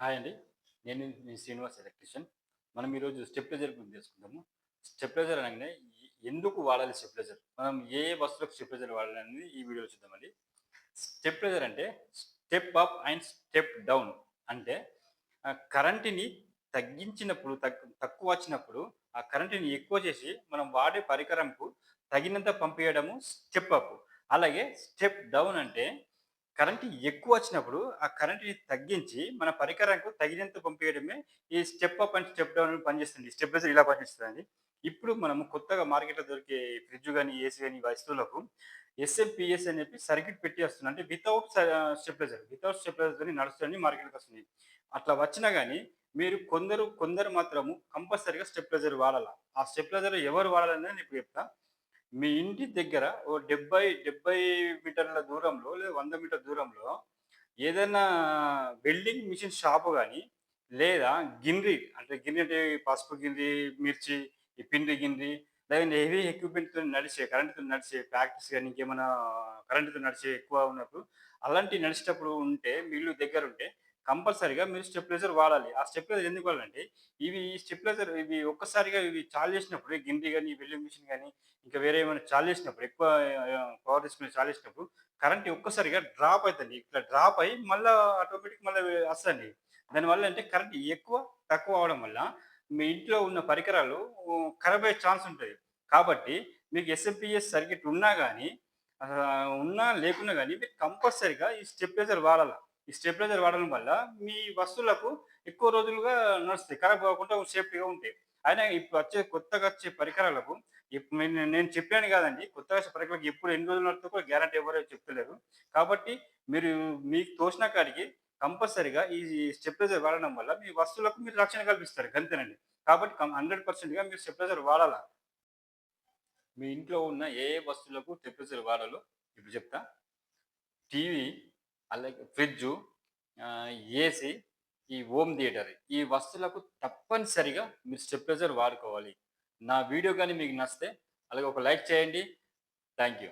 Hi అండి. నేను Srinivas electrician. మనం ఈరోజు స్టెప్లైజర్ గురించి తెలుసుకుందాము. స్టెప్లైజర్ అనగానే ఎందుకు వాడాలి స్టెప్లైజర్ మనం ఏ వస్తువులకు స్టెప్లైజర్ వాడాలి అనేది ఈ వీడియోలో చూద్దామండి స్టెప్లైజర్ అంటే step up and step down అంటే కరెంటుని తగ్గించినప్పుడు తక్కువ వచ్చినప్పుడు ఆ కరెంటుని ఎక్కువ చేసి మనం వాడే పరికరంకు తగినంత పంపించడము స్టెప్ అప్. అలాగే స్టెప్ డౌన్ అంటే కరెంట్ ఎక్కువ వచ్చినప్పుడు ఆ కరెంట్ని తగ్గించి మన పరికరానికి తగినంత పంపించడమే ఈ step up and step down పంపిస్తుంది స్టెప్లైజర్ ఇలా పనిచేస్తుంది ఇప్పుడు మనము కొత్తగా మార్కెట్లో దొరికే ఫ్రిడ్జ్ కానీ ఏసీ కానీ వస్తువులకు ఎస్ఎంపిఎస్ అని చెప్పి సర్క్యూట్ పెట్టి వస్తుంది. అంటే వితౌట్ స్టెప్లైజర్ వితౌట్ స్టెప్లైజర్ నడుస్తుంది మార్కెట్కి వస్తుంది. అట్లా వచ్చినా కానీ మీరు కొందరు కొందరు మాత్రము కంపల్సరీగా స్టెప్లైజర్ వాడాలా? ఆ స్టెప్లైజర్ ఎవరు వాడాలని నేను ఇప్పుడు చెప్తా. మీ ఇంటి దగ్గర ఓ డెబ్బై డెబ్బై మీటర్ల దూరంలో లేదా వంద మీటర్ దూరంలో ఏదైనా వెల్డింగ్ మిషన్ షాపు కానీ లేదా గిన్నె అంటే గిన్నె అంటే పసుపు గిన్నె మిర్చి ఈ పిండి గిన్నె లేదంటే హెవీ ఎక్విప్మెంట్తో నడిచే కరెంటుతో నడిచే ఫ్యాక్టరీస్ కానీ ఇంకేమైనా కరెంటుతో నడిచే ఎక్కువ ఉన్నప్పుడు అలాంటివి నడిచేటప్పుడు ఉంటే మీ ఇల్లు దగ్గర ఉంటే కంపల్సరీగా మీరు స్టెప్లైజర్ వాడాలి. ఆ స్టెప్లైజర్ ఎందుకు వాడాలంటే ఇవి ఈ స్టెప్లైజర్ ఇవి ఒక్కసారిగా ఇవి చాలు చేసినప్పుడు గిన్నె కానీ వెల్లింగ్ మిషన్ కానీ ఇంకా వేరే ఏమైనా చాలు చేసినప్పుడు ఎక్కువ పవర్ తీసుకుని చాలు చేసినప్పుడు కరెంట్ ఒక్కసారిగా డ్రాప్ అవుతుంది. ఇట్లా డ్రాప్ అయ్యి మళ్ళీ ఆటోమేటిక్ మళ్ళీ వస్తుంది. దానివల్ల అంటే కరెంట్ ఎక్కువ తక్కువ అవడం వల్ల మీ ఇంట్లో ఉన్న పరికరాలు ఖరాబ్ అయ్యే ఛాన్స్ ఉంటుంది. కాబట్టి మీకు ఎస్ఎంపిఎస్ సర్క్యూట్ ఉన్నా కానీ ఉన్నా లేకున్నా కానీ మీరు కంపల్సరీగా ఈ స్టెప్లైజర్ వాడాలి. ఈ స్టెప్లైజర్ వాడడం వల్ల మీ వస్తువులకు ఎక్కువ రోజులుగా నడుస్తాయి. ఖరాబ్ కాకుండా సేఫ్టీగా ఉంటాయి. అయినా ఇప్పుడు వచ్చే కొత్తగా వచ్చే పరికరాలకు ఇప్పుడు నేను నేను చెప్పాను కాదండి. కొత్తగా వచ్చే పరికరాలకు ఎప్పుడు ఎన్ని రోజులు నడుతుందో కూడా గ్యారంటీ ఎవరో చెప్తలేరు. కాబట్టి మీరు మీకు తోచిన కాడికి కంపల్సరీగా ఈ స్టెప్లైజర్ వాడడం వల్ల మీ వస్తువులకు మీరు రక్షణ కల్పిస్తారు. అంతేనండి. కాబట్టి హండ్రెడ్ పర్సెంట్గా మీరు స్టెప్లైజర్ వాడాలా? మీ ఇంట్లో ఉన్న ఏ ఏ వస్తువులకు స్టెప్లైజర్ వాడాలో ఇప్పుడు చెప్తా. టీవీ అలాగే ఫ్రిడ్జు ఏసీ ఈ హోమ్ థియేటర్. ఈ వస్తువులకు తప్పనిసరిగా మీరు స్టెప్లైజర్ వాడుకోవాలి. నా వీడియో కానీ మీకు నచ్చితే అలాగే ఒక లైక్ చేయండి. Thank you.